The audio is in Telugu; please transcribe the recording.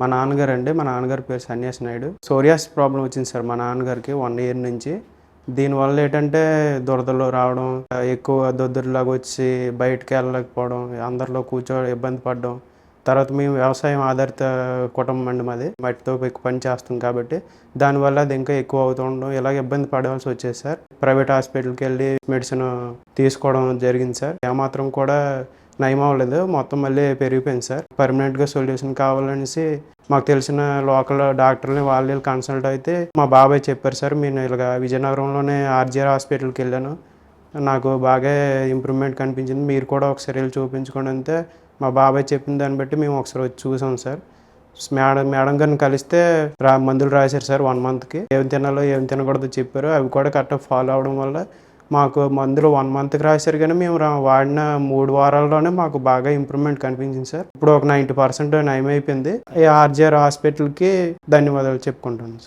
మా నాన్నగారు అండి. మా నాన్నగారి పేరు సన్యాస్ నాయుడు. సోరియాస్ ప్రాబ్లం వచ్చింది సార్ మా నాన్నగారికి వన్ ఇయర్ నుంచి. దీనివల్ల ఏంటంటే దురదలు రావడం ఎక్కువ దొద్దురులాగా వచ్చి బయటకు వెళ్ళలేకపోవడం అందరిలో కూర్చో ఇబ్బంది పడడం. తర్వాత మేము వ్యవసాయం ఆధారిత కుటుంబం అండి మాది. మట్టితో ఎక్కువ పని చేస్తాం కాబట్టి దానివల్ల అది ఇంకా ఎక్కువ అవుతూ ఉండడం ఇలాగ ఇబ్బంది పడవలసి వచ్చేది సార్. ప్రైవేట్ హాస్పిటల్కి వెళ్ళి మెడిసిన్ తీసుకోవడం జరిగింది సార్. ఏమాత్రం కూడా నయం అవ్వలేదు. మొత్తం మళ్ళీ పెరిగిపోయింది సార్. పర్మనెంట్గా సొల్యూషన్ కావాలనేసి మాకు తెలిసిన లోకల్ డాక్టర్ని వాళ్ళు కన్సల్ట్ అయితే మా బాబాయ్ చెప్పారు సార్. నేను ఇలాగ విజయనగరంలోనే ఆర్జీఆర్ హాస్పిటల్కి వెళ్ళాను. నాకు బాగా ఇంప్రూవ్మెంట్ కనిపించింది. మీరు కూడా ఒకసారి వెళ్ళి చూపించుకోండి అంతే మా బాబాయ్ చెప్పిన దాన్ని బట్టి మేము ఒకసారి వచ్చి చూసాం సార్. మేడం మేడం గారిని కలిస్తే రా మందులు రాశారు సార్ వన్ మంత్కి ఏం తినాలో ఏం తినకూడదో చెప్పారు. అవి కూడా కరెక్ట్గా ఫాలో అవడం వల్ల మాకు మందులు వన్ మంత్కి రాశారు కానీ మేము వాడిన మూడు వారాల్లోనే మాకు బాగా ఇంప్రూవ్మెంట్ కనిపించింది సార్. ఇప్పుడు ఒక నైంటీ పర్సెంట్ నయమైపోయింది. ఈ ఆర్జీఆర్ హాస్పిటల్కి ధన్యవాదాలు చెప్పుకుంటాను సార్.